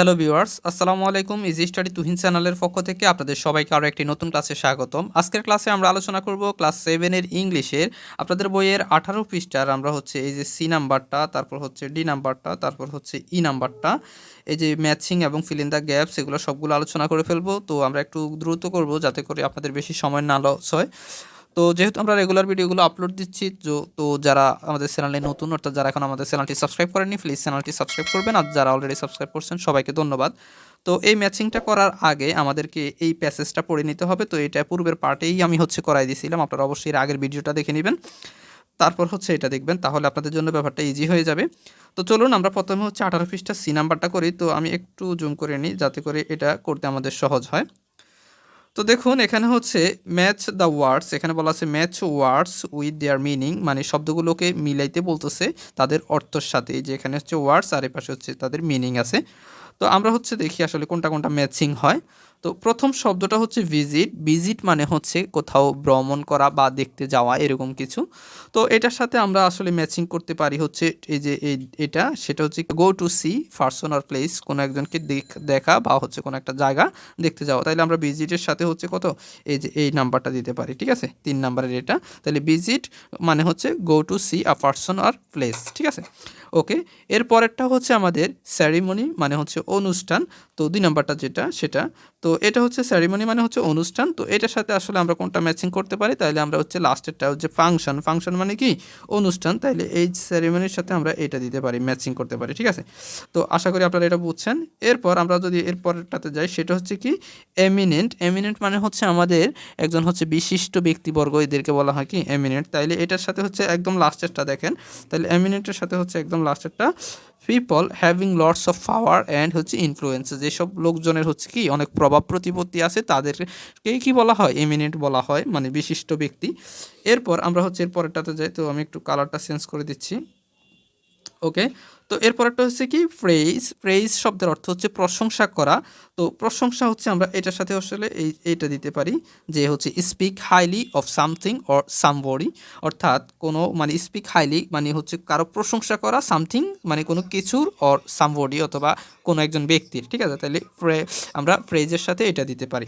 Hello viewers আসসালামু আলাইকুম easy study Tuhin চ্যানেলের পক্ষ থেকে আপনাদের সবাইকে আরও একটি নতুন ক্লাসে স্বাগতম। আজকের ক্লাসে আমরা আলোচনা করব ক্লাস সেভেনের ইংলিশের। আপনাদের বইয়ের আঠারো পৃষ্ঠার আমরা হচ্ছে এই যে সি নাম্বারটা তারপর হচ্ছে ডি নাম্বারটা তারপর হচ্ছে ই নাম্বারটা এই যে ম্যাচিং এবং ফিল ইন দ্য গ্যাপস এগুলো সবগুলো আলোচনা করে ফেলব। তো আমরা একটু দ্রুত করব যাতে করে আপনাদের বেশি সময় না লস হয়। তো যেহেতু আমরা রেগুলার ভিডিওগুলো আপলোড দিচ্ছি, তো- তো যারা আমাদের চ্যানেলে নতুন, অর্থাৎ যারা এখন আমাদের চ্যানেলটি সাবস্ক্রাইব করেনি প্লিজ চ্যানেলটি সাবস্ক্রাইব করবেন। আর যারা অলরেডি সাবস্ক্রাইব করছেন, সবাইকে ধন্যবাদ। তো এই ম্যাচিংটা করার আগে আমাদেরকে এই প্যাসেজটা পড়ে নিতে হবে। তো এটা পূর্বের পার্টেই আমি হচ্ছে করাই দিয়েছিলাম আপনারা অবশ্যই এর আগের ভিডিওটা দেখে নেবেন। তারপর হচ্ছে এটা দেখবেন। তাহলে আপনাদের জন্য ব্যাপারটা ইজি হয়ে যাবে। তো চলুন, আমরা প্রথমে হচ্ছে আঠারো পৃষ্ঠা সি নাম্বারটা করি। তো আমি একটু জুম করে নিই, যাতে করে এটা করতে আমাদের সহজ হয়। তো দেখুন, এখানে হচ্ছে ম্যাচ দ্য ওয়ার্ডস এখানে বলা আছে match words with their meaning মানে শব্দগুলোকে মিলাইতে বলতেছে তাদের অর্থের সাথে। যে এখানে হচ্ছে ওয়ার্ডস আর এ পাশে হচ্ছে তাদের মিনিং আছে। তো আমরা হচ্ছে দেখি আসলে কোনটা কোনটা ম্যাচিং হয়। তো প্রথম শব্দটা হচ্ছে ভিজিট ভিজিট মানে হচ্ছে কোথাও ভ্রমণ করা বা দেখতে যাওয়া এরকম কিছু। তো এটার সাথে আমরা আসলে ম্যাচিং করতে পারি হচ্ছে এই যে এটা, সেটা হচ্ছে go to see person R place কোনো একজনকে দেখ- বা হচ্ছে কোনো একটা জায়গা দেখতে যাওয়া। তাইলে আমরা ভিজিটের সাথে হচ্ছে কত? এই যে এই নাম্বারটা দিতে পারি, ঠিক আছে? তিন নাম্বারের এটা। তাহলে ভিজিট মানে হচ্ছে go to see a person R place ঠিক আছে? ওকে, এর পরেরটা হচ্ছে আমাদের স্যারিমনি মানে হচ্ছে অনুষ্ঠান। তো দুই নাম্বারটা যেটা, সেটা। তো এটা হচ্ছে স্যারিমনি মানে হচ্ছে অনুষ্ঠান। তো এটার সাথে আসলে আমরা কোনটা ম্যাচিং করতে পারি? তাহলে আমরা হচ্ছে লাস্টেরটা হচ্ছে ফাংশন ফাংশন মানে কি? অনুষ্ঠান। তাইলে এই স্যারিমনির সাথে আমরা এটা দিতে পারি ম্যাচিং করতে পারি, ঠিক আছে? তো আশা করি আপনারা এটা বুঝছেন। এরপর আমরা যদি এর পরেরটাতে যাই, সেটা হচ্ছে কি? এমিনেন্ট এমিনেন্ট মানে হচ্ছে আমাদের একজন হচ্ছে বিশিষ্ট ব্যক্তিবর্গ, এদেরকে বলা হয় কি? এমিনেন্ট তাইলে এটার সাথে হচ্ছে একদম লাস্টেরটা দেখেন। তাহলে এমিনেন্টের সাথে হচ্ছে একদম লাস্টেরটা people having lords of power and হচ্ছে ইনফ্লুয়েন্স যেসব লোকজনের হচ্ছে কি অনেক প্রভাব প্রতিপত্তি আছে তাদেরকে কি বলা হয়? এমিনেন্ট বলা হয় মানে বিশিষ্ট ব্যক্তি। এরপর আমরা হচ্ছে এরপরেরটাতে যাই, তো আমি একটু কালারটা চেঞ্জ করে দিচ্ছি। ওকে তো এরপরেরটা হচ্ছে কি ফ্রেজ ফ্রেজ শব্দের অর্থ হচ্ছে প্রশংসা করা। তো প্রশংসা হচ্ছে আমরা এটার সাথে আসলে এই, এইটা দিতে পারি যে হচ্ছে speak highly of something or somebody অর্থাৎ কোনো মানে স্পিক হাইলি মানে হচ্ছে কারও প্রশংসা করা সামথিং মানে কোনো কিছুর অর সামবডি অথবা কোনো একজন ব্যক্তির। ঠিক আছে? তাহলে আমরা ফ্রেজের সাথে এটা দিতে পারি।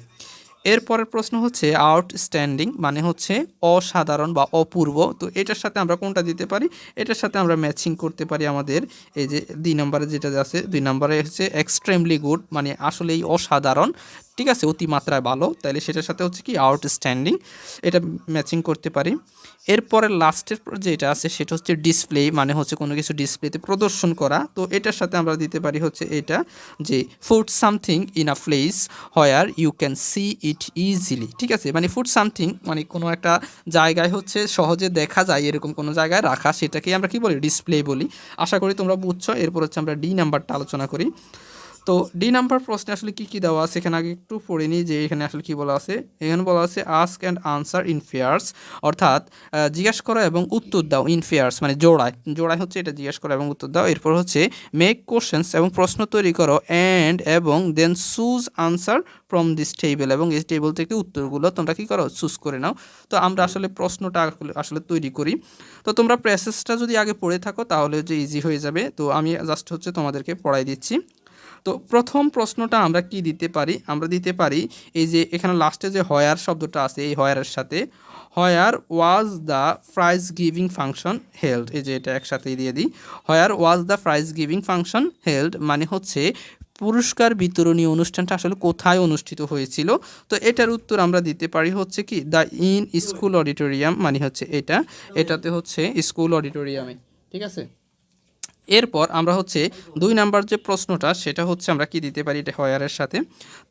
এরপরের প্রশ্ন হচ্ছে আউটস্ট্যান্ডিং মানে হচ্ছে অসাধারণ বা অপূর্ব। তো এটার সাথে আমরা কোনটা দিতে পারি? এটার সাথে আমরা ম্যাচিং করতে পারি আমাদের এই যে দুই নম্বরে যেটা আছে, দুই নম্বরে হচ্ছে এক্সট্রিমলি গুড মানে আসলেই অসাধারণ। ঠিক আছে? অতিমাত্রায় ভালো। তাহলে সেটার সাথে হচ্ছে কি আউটস্ট্যান্ডিং এটা ম্যাচিং করতে পারি। এরপরে লাস্টের যেটা আছে, সেটা হচ্ছে ডিসপ্লে মানে হচ্ছে কোনো কিছু ডিসপ্লেতে প্রদর্শন করা। তো এটার সাথে আমরা দিতে পারি হচ্ছে এটা, যে food something in a place where you can see it easily ঠিক আছে? মানে ফুড সামথিং মানে কোনো একটা জায়গায় হচ্ছে সহজে দেখা যায়, এরকম কোনো জায়গায় রাখা, সেটাকেই আমরা কি বলি? ডিসপ্লে বলি। আশা করি তোমরা বুঝছ। এরপর হচ্ছে আমরা ডি নাম্বারটা আলোচনা করি। তো ডি নাম্বার প্রশ্নে আসলে কি কি দেওয়া আছে? এখানে আগে একটু পড়ে নিই যে এখানে আসলে কি বলা আছে? এখানে বলা আছে ask and answer in pairs অর্থাৎ জিজ্ঞেস করো এবং উত্তর দাও ইন ফেয়ার্স মানে জোড়ায়। জোড়ায় হচ্ছে এটা জিজ্ঞেস করো এবং উত্তর দাও। এরপর হচ্ছে মেক কোশ্চেন্স এবং প্রশ্ন তৈরি করো অ্যান্ড এবং then choose answer from this table এবং এই টেবিল থেকে উত্তরগুলো তোমরা কি করো? চুজ করে নাও। তো আমরা আসলে প্রশ্নটা আসলে তৈরি করি। তো তোমরা প্রেসেসটা যদি আগে পড়ে থাকো তাহলে যে ইজি হয়ে যাবে। তো আমি জাস্ট হচ্ছে তোমাদেরকে পড়াই দিচ্ছি। তো প্রথম প্রশ্নটা আমরা কি দিতে পারি? আমরা দিতে পারি এই যে এখানে লাস্টে যে হয়ার শব্দটা আছে, এই হয়ারের সাথে, where was the prize giving function held এই যে এটা একসাথেই দিয়ে দিই, where was the prize giving function held মানে হচ্ছে পুরস্কার বিতরণী অনুষ্ঠানটা আসলে কোথায় অনুষ্ঠিত হয়েছিল? তো এটার উত্তর আমরা দিতে পারি হচ্ছে কি, দ্য ইন স্কুল অডিটোরিয়াম মানে হচ্ছে এটা, এটাতে হচ্ছে স্কুল অডিটোরিয়ামে, ঠিক আছে? এরপর আমরা হচ্ছে দুই নাম্বার যে প্রশ্নটা, সেটা হচ্ছে আমরা কি দিতে পারি এটা হয়ারের সাথে।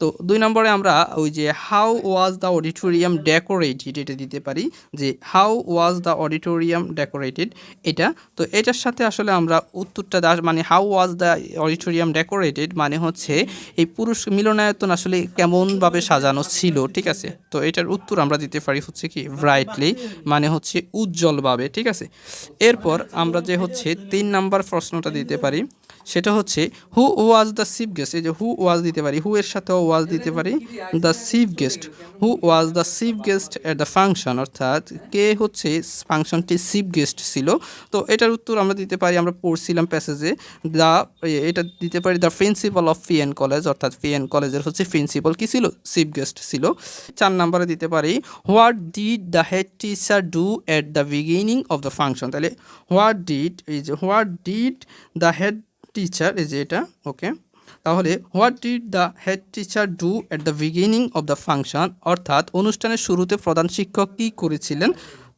তো দুই নম্বরে আমরা ওই যে how was the auditorium decorated এটা দিতে পারি, যে how was the auditorium decorated এটা। তো এটার সাথে আসলে আমরা উত্তরটা দাস মানে how was the auditorium decorated মানে হচ্ছে এই পুরুষ মিলনায়তন আসলে কেমনভাবে সাজানো ছিল, ঠিক আছে? তো এটার উত্তর আমরা দিতে পারি হচ্ছে কি ব্রাইটলি মানে হচ্ছে উজ্জ্বলভাবে, ঠিক আছে? এরপর আমরা যে হচ্ছে তিন নাম্বার প্রশ্নটা দিতে পারি। সেটা হচ্ছে who was the chief guest এই যে হু ওয়াজ দিতে পারি হু এর সাথেও ওয়াজ দিতে পারি the chief guest who was the chief guest at the function অর্থাৎ কে হচ্ছে ফাংশনটি চিফ গেস্ট ছিল? তো এটার উত্তর আমরা দিতে পারি, আমরা পড়ছিলাম প্যাসেজে দ্য এটা দিতে পারি দ্য প্রিন্সিপাল অফ ফি এন কলেজ অর্থাৎ ফি এন কলেজের হচ্ছে প্রিন্সিপাল কি ছিল? চিফ গেস্ট ছিল। চার নম্বরে দিতে পারি what did the head teacher do at the beginning of the function তাহলে হোয়াট ডিড এই যে what did the head teacher এই যে এটা ওকে তাহলে what did the head teacher do at the beginning of the function অর্থাৎ অনুষ্ঠানের শুরুতে প্রধান শিক্ষক কী করেছিলেন?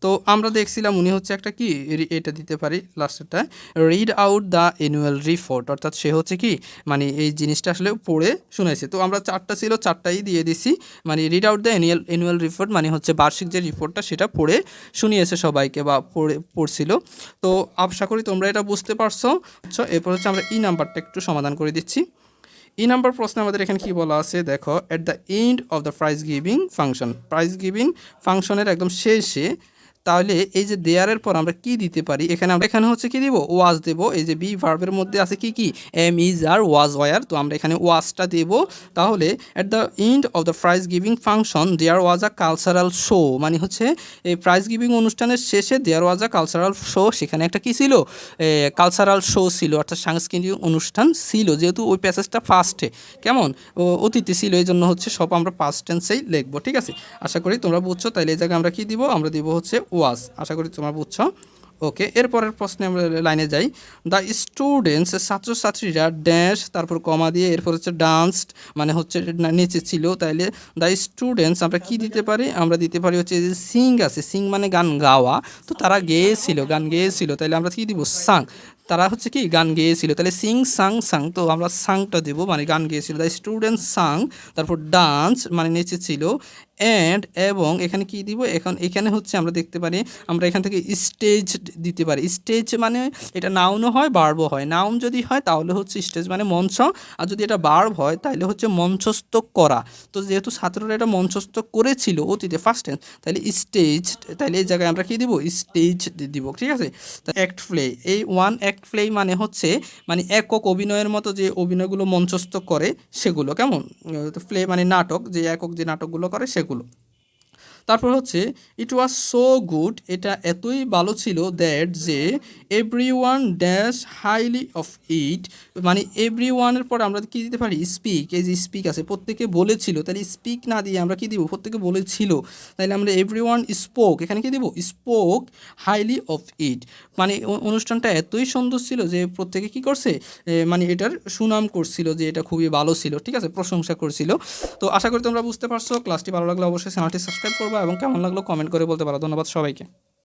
তো আমরা দেখছিলাম উনি হচ্ছে একটা কি এটা দিতে পারি লাস্টেরটা read out the annual report অর্থাৎ সে হচ্ছে কি মানে এই জিনিসটা আসলে পড়ে শুনেছে। তো আমরা চারটা ছিল চারটাই দিয়ে দিছি। মানে read out the annual annual report মানে হচ্ছে বার্ষিক যে রিপোর্টটা সেটা পড়ে শুনিয়েছে সবাইকে বা পড়ে পড়ছিল। তো আশা করি তোমরা এটা বুঝতে পারছ। আচ্ছা, এরপর হচ্ছে আমরা ই নাম্বারটা একটু সমাধান করে দিচ্ছি। ই নাম্বার প্রশ্নে আমাদের এখানে কি বলা আছে? দেখো at the end of the prize giving function prize giving ফাংশনের একদম শেষে তাহলে এই যে দেয়ারের পর আমরা কি দিতে পারি? এখানে আমরা, এখানে হচ্ছে কি দিব? ওয়াজ দেব। এই যে বি ভার্বের মধ্যে আছে কি কি? Am is are was were তো আমরা এখানে ওয়াজটা দেব। তাহলে at the end of the prize giving function there was a cultural show মানে হচ্ছে, এই প্রাইজ গিভিং অনুষ্ঠানের শেষে দেয়ার ওয়াজ আ কালচারাল শো সেখানে একটা কি ছিল? কালচারাল শো ছিল। অর্থাৎ সাংস্কৃতিক অনুষ্ঠান ছিল। যেহেতু ওই প্যাসেজটা ফার্স্টে কেমন? অতীতে ছিল। এই জন্য হচ্ছে সব আমরা পাস্ট টেন্সেই লিখব। ঠিক আছে? আশা করি তোমরা বুঝছ। তাইলে এই জায়গায় আমরা কি দিব? আমরা দিব হচ্ছে ওয়াজ আশা করি তোমরা বুঝছ। ওকে এরপরের প্রশ্নে আমরা লাইনে যাই। দ্য স্টুডেন্টস ছাত্রছাত্রীরা ড্যাশ তারপর কমা দিয়ে, এরপর হচ্ছে ডান্সড মানে হচ্ছে নিচে ছিল। তাইলে দ্য স্টুডেন্টস আমরা কি দিতে পারি? আমরা দিতে পারি হচ্ছে যে সিং আছে। সিং মানে গান গাওয়া। তো তারা গেয়েছিল, গান গেয়েছিল। তাইলে আমরা কি দিব? সাং তারা হচ্ছে কি? গান গেয়েছিল। তাহলে সিং সাং সাং তো আমরা সাংটা দেবো মানে গান গেয়েছিল। দ্য স্টুডেন্ট সাং তারপর ডান্স মানে নেচে ছিল। অ্যান্ড এবং এখানে কি দিব? এখন এখানে হচ্ছে আমরা দেখতে পারি, আমরা এখান থেকে স্টেজ দিতে পারি। স্টেজ মানে এটা নাউনও হয় বার্বও হয়। নাউন যদি হয়, তাহলে হচ্ছে স্টেজ মানে মঞ্চ। আর যদি এটা বার্ব হয়, তাহলে হচ্ছে মঞ্চস্থ করা। তো যেহেতু ছাত্ররা এটা মঞ্চস্থ করেছিল অতীতে ফার্স্ট টেন্স তাহলে স্টেজ তাহলে এই জায়গায় আমরা কি দিব? স্টেজ দিব, ঠিক আছে? অ্যাক্ট প্লে এই ওয়ান অ্যাক্ট প্লে মানে হচ্ছে মানে একক অভিনয়ের মতো যে অভিনয়গুলো মঞ্চস্থ করে, সেগুলো, কেমন? প্লে মানে নাটক, যে একক যে নাটকগুলো করে, সেগুলো versículo. তারপর হচ্ছে ইট ওয়াজ সো গুড এটা এতই ভালো ছিল দ্যাট যে everyone dash highly of it মানে এভরি ওয়ানের পর আমরা কি দিতে পারি? স্পিক এই যে স্পিক আছে, প্রত্যেকে বলেছিল। তাহলে স্পিক না দিয়ে আমরা কি দিব? প্রত্যেকে বলেছিল। তাহলে আমরা এভরি ওয়ান স্পোক এখানে কি দিব? স্পোক হাইলি অফ ইট মানে অনুষ্ঠানটা এতই সুন্দর ছিল যে প্রত্যেকে কি করছে? মানে এটার সুনাম করছিল যে এটা খুবই ভালো ছিল। ঠিক আছে? প্রশংসা করছিল। তো আশা করি তোমরা বুঝতে পারছ। ক্লাসটি ভালো লাগলে অবশ্যই চ্যানেলটি সাবস্ক্রাইব করবা। এবং কেমন লাগল কমেন্ট করে বলতে পারো। ধন্যবাদ সবাইকে।